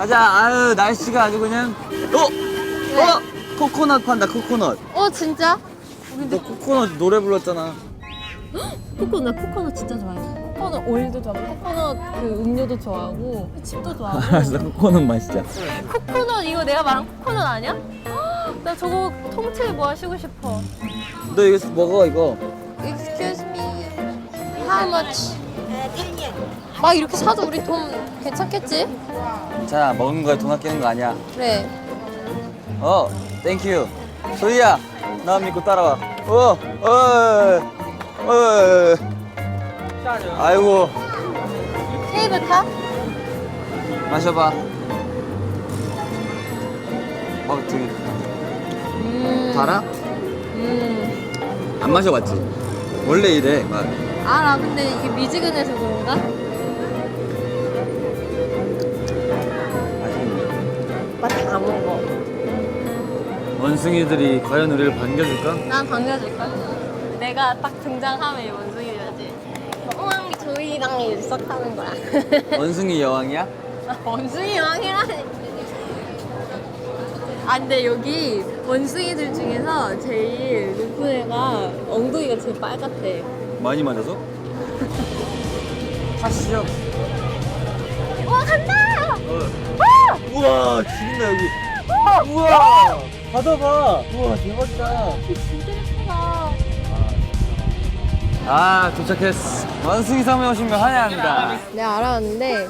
가자. 아유 날씨가 아주 그냥. 어? 어? 코코넛 판다 코코넛. 어 진짜? 너 코코넛 노래 불렀잖아. 코코넛 코코넛 진짜 좋아해. 코코넛 오일도 좋아하고 코코넛 그 음료도 좋아하고 칩도 좋아하고. 알았어 코코넛 맛있자. 코코넛 이거 내가 말한 코코넛 아니야? 헉, 나 저거 통째로 뭐 마시고 싶어. 너 이거 먹어 이거. Excuse me. How much? 막 이렇게 사도 우리 돈 괜찮겠지? 자 먹은 거에 돈 아끼는 거 아니야. 그래. 어, 땡큐. 소희야, 나 믿고 따라와. 어, 어, 어. 아이고, 테이블 타? 마셔봐. 어, 되게 음. 달아? 음. 안 마셔봤지? 원래 이래. 막. 알아. 근데 이게 미지근해서 그런가? 원숭이들이 과연 우리를 반겨줄까? 난 반겨줄까? 내가 딱 등장하면 이 원숭이들지. 우왕 조이랑 일석하는 거야. 원숭이 여왕이야? 원숭이 왕이라니. 아 근데 여기 원숭이들 중에서 제일 높은 애가 엉덩이가 제일 빨갛대. 많이 맞아서? 타시죠. 와 간다! 우와, 죽인다, 여기. 우와, 받아봐. 우와, 대박이다. 진짜 예쁘다. 아, 도착했어. 원숭이 섬에 오신 걸 환영합니다. 내가 알아봤는데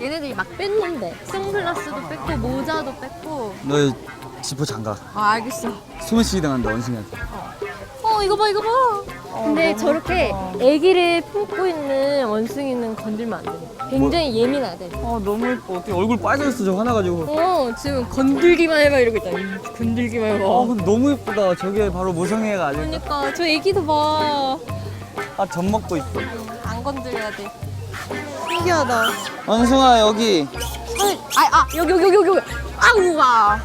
얘네들이 막 뺐는데 선글라스도 뺐고 모자도 뺐고 너 지퍼 장가. 아 알겠어 소매치기 당한다, 원숭이한테. 어 이거 봐 이거 봐 근데 저렇게 아기를 품고 있는 원숭이는 건들면 안 돼. 굉장히 예민하대 아, 너무 예뻐. 어떻게 얼굴 빨개졌어, 저 하나 가지고. 어 지금 건들기만 해봐 이러고 있다 음, 건들기만 해봐 아, 근데 너무 예쁘다. 저게 바로 모성애가 아닐까. 그러니까 저 애기도 봐. 아, 젖 먹고 있어. 안 건드려야 돼. 신기하다. 원숭아, 여기. 설, 아, 아, 여기, 여기, 여기, 여기. 아 우, 와.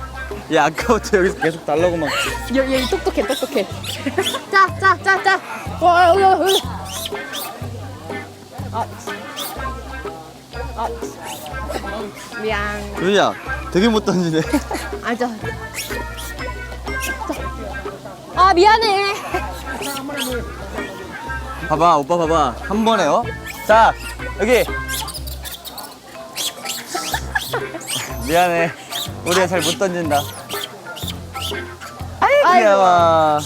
야, 아까부터 여기서 계속 달라고 막. 여기, 여기 똑똑해, 똑똑해. 짜. 와, 여기, 여기. 아, 아, 미안. 유야, 되게 못 던지네. 앉아. 아, 미안해. 봐봐, 오빠 봐봐. 한 번에, 어? 자, 여기. 미안해. 우리가 잘 못 던진다. 아이. 귀여워.